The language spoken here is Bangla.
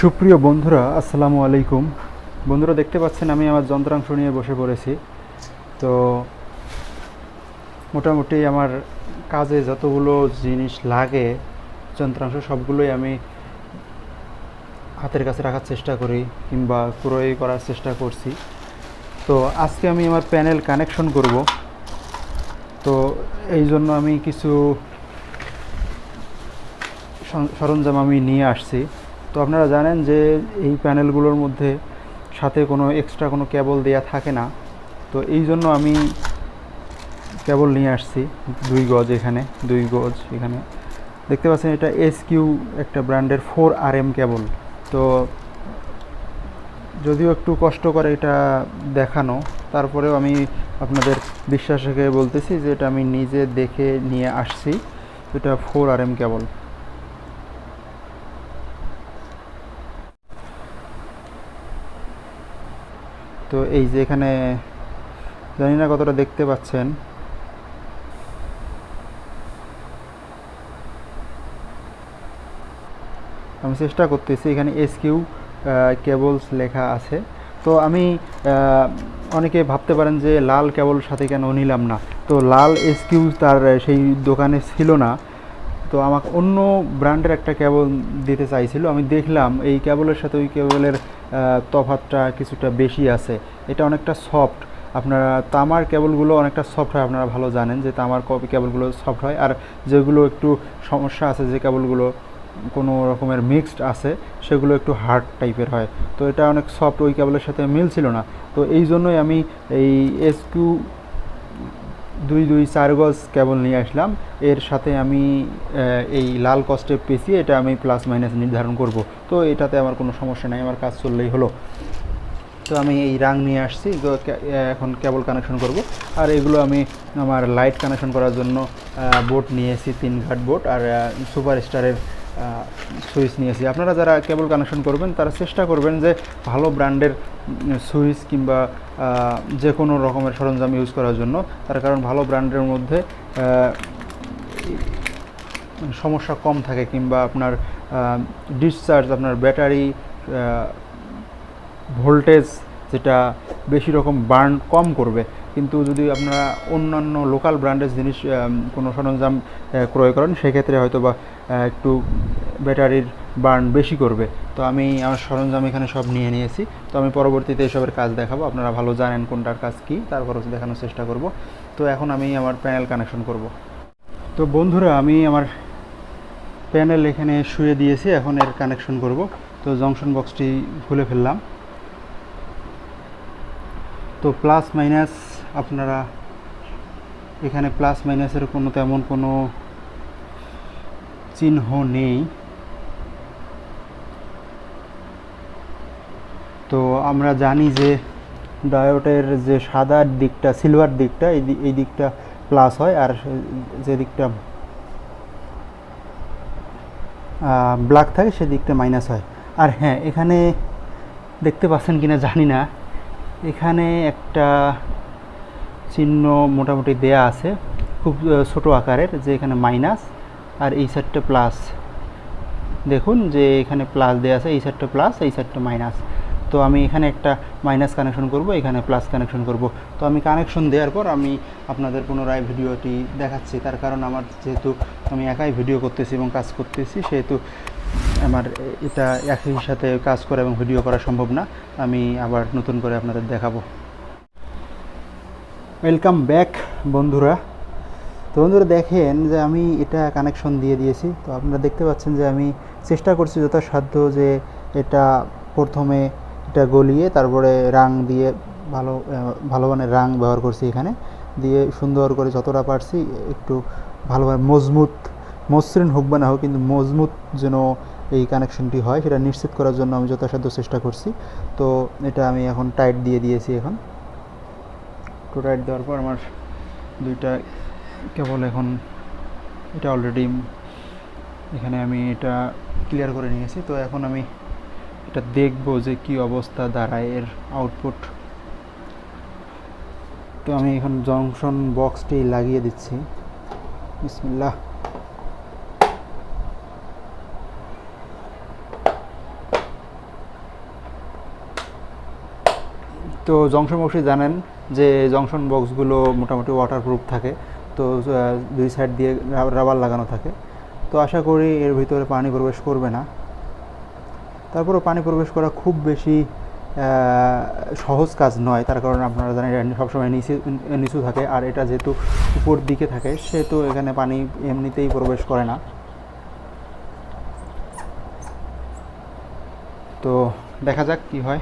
সুপ্রিয় বন্ধুরা, আসসালামু আলাইকুম। বন্ধুরা, দেখতে পাচ্ছেন আমি আমার যন্ত্রাংশ নিয়ে বসে পড়েছি। তো মোটামুটি আমার কাজে যতগুলো জিনিস লাগে, যন্ত্রাংশ সবগুলোই আমি হাতের কাছে রাখার চেষ্টা করি কিংবা ক্রয় করার চেষ্টা করছি। তো আজকে আমি আমার প্যানেল কানেকশন করব। তো এই জন্য আমি কিছু সরঞ্জাম আমি নিয়ে আসছি। তো আপনারা জানেন যে এই প্যানেলগুলোর মধ্যে সাথে কোনো এক্সট্রা কোনো কেবল দেয়া থাকে না। তো এই জন্য আমি কেবল নিয়ে আসছি, দুই গজ এখানে, দুই গজ এখানে। দেখতে পাচ্ছেন এটা এস কিউ একটা ব্র্যান্ডের ফোর আর এম কেবল তো যদিও একটু কষ্ট করে এটা দেখানো, তারপরেও আমি আপনাদের বিশ্বাস রেখে বলতেছি যে এটা আমি নিজে দেখে নিয়ে আসছি, এটা ফোর আর এম কেবল তো এই যে এখানে জানি না কতটা দেখতে পাচ্ছেন। আমি চেষ্টা করতেছি, এখানে এস কিউ কেবলস লেখা আছে। তো আমি অনেকে ভাবতে পারেন যে লাল কেবল সাথে কেন নিলাম না। তো লাল এস কিউ তার সেই দোকানে ছিল না। তো আমাকে অন্য ব্র্যান্ডের একটা কেবল দিতে চাইছিল। আমি দেখলাম এই কেবলের সাথে ওই কেবলের তফাতটা কিছুটা বেশি আছে। এটা অনেকটা সফট। আপনারা তামার কেবলগুলো অনেকটা সফট হয়, আপনারা ভালো জানেন যে তামার কপি কেবলগুলো সফট হয়। আর যেগুলো একটু সমস্যা আছে, যে কেবলগুলো কোনো রকমের মিক্সড আছে, সেগুলো একটু হার্ড টাইপের হয়। তো এটা অনেক সফট, ওই কেবলের সাথে মিল ছিল না। তো এই জন্যই আমি এই এস কিউ দুই দুই চার গজ কেবল নিয়ে আসলাম। এর সাথে আমি এই লাল কস্টে পেঁচিয়ে এটা আমি প্লাস মাইনাস নির্ধারণ করব। তো এটাতে আমার কোনো সমস্যা নাই, আমার কাজ চললেই হলো। তো আমি এই রাং নিয়ে আসছি, তো এখন কেবল কানেকশন করব। আর এগুলো আমি আমার লাইট কানেকশন করার জন্য বোর্ড নিয়েছি তিন ঘাট বোর্ড আর সুপার স্টারের সুইচ নিয়েছি আপনারা যারা কেবল কানেকশন করবেন, তারা চেষ্টা করবেন যে ভালো ব্র্যান্ডের সুইচ কিংবা যে কোনো রকমের সরঞ্জাম ইউজ করার জন্য। তার কারণ ভালো ব্র্যান্ডের মধ্যে সমস্যা কম থাকে কিংবা আপনার ডিসচার্জ আপনার ব্যাটারি ভোল্টেজ যেটা বেশি রকম বার্ন কম করবে। কিন্তু যদি আপনারা অন্যান্য লোকাল ব্র্যান্ডের জিনিস কোনো সরঞ্জাম ক্রয় করেন, সেক্ষেত্রে হয়তো বা একটু ব্যাটারির বার্ন বেশি করবে। তো আমি আমার সরঞ্জাম এখানে সব নিয়ে নিয়েছি। তো আমি পরবর্তীতে এসবের কাজ দেখাবো। আপনারা ভালো জানেন কোনটার কাজ কী, তারপর দেখানোর চেষ্টা করব। তো এখন আমি আমার প্যানেল কানেকশন করব। তো বন্ধুরা, আমি আমার প্যানেল এখানে শুয়ে দিয়েছি। এখন এর কানেকশন করব। তো জংশন বক্সটি খুলে ফেললাম। তো প্লাস মাইনাস আপনারা এখানে প্লাস মাইনাসের কোনো তেমন কোনো চিহ্ন নেই। তো আমরা জানি যে ডায়োটের যে সাদা দিকটা, সিলভার দিকটা, এই দিকটা প্লাস হয় আর যে দিকটা ব্ল্যাক থাকে সেদিকটা মাইনাস হয়। আর হ্যাঁ এখানে দেখতে পাচ্ছেন কিনা জানি না। এখানে একটা চিহ্ন মোটামুটি দেয়া আছে। খুব ছোট আকারের, যে এখানে মাইনাস আর এই সাইডটা প্লাস দেখুন যে এখানে প্লাস দেওয়া আছে, এই সাইডটা প্লাস এই সাইডটা মাইনাস তো আমি এখানে একটা মাইনাস কানেকশন করব, এখানে প্লাস কানেকশন করব। তো আমি কানেকশন দেওয়ার পর আমি আপনাদের পুনরায় ভিডিওটি দেখাচ্ছি। তার কারণ আমার যেহেতু আমি একাই ভিডিও করতেছি এবং কাজ করতেছি, সেহেতু আমার এটা একই সাথে কাজ করা এবং ভিডিও করা সম্ভব না। আমি আবার নতুন করে আপনাদের দেখাবো। ওয়েলকাম ব্যাক বন্ধুরা। তো বন্ধুরা, দেখেন যে আমি এটা কানেকশন দিয়ে দিয়েছি। তো আপনারা দেখতে পাচ্ছেন যে আমি চেষ্টা করছি যথাসাধ্য যে এটা প্রথমে এটা গলিয়ে তারপরে রাং দিয়ে ভালো ভালো মানের রাং ব্যবহার করছি এখানে। দিয়ে সুন্দর করে যতটা পারছি একটু ভালোভাবে মজবুত, মসৃণ হোক বা না হোক, কিন্তু মজবুত যেন এই কানেকশনটি হয়, সেটা নিশ্চিত করার জন্য আমি যথাসাধ্য চেষ্টা করছি। তো এটা আমি এখন টাইট দিয়ে দিয়েছি এখন। ক্লোরাইড দেওয়ার পর আমার দুইটা কেবল এখন, এটা অলরেডি এখানে আমি এটা ক্লিয়ার করে নিয়েছি। তো এখন আমি এটা দেখব যে কি অবস্থা দাঁড়ায় এর আউটপুট তো আমি এখন জংশন বক্সটি লাগিয়ে দিচ্ছি। বিসমিল্লা তো জংশন বক্সটি জানেন যে জংশন বক্সগুলো মোটামুটি ওয়াটারপ্রুফ থাকে, তো দুই সাইড দিয়ে রাবার লাগানো থাকে। তো আশা করি এর ভিতরে পানি প্রবেশ করবে না। তারপরেও পানি প্রবেশ করা খুব বেশি সহজ কাজ নয়। তার কারণে আপনারা জানেন সবসময় নিচে, নিচু থাকে। আর এটা যেহেতু উপর দিকে থাকে, সেহেতু এখানে পানি এমনিতেই প্রবেশ করে না। তো দেখা যাক কি হয়।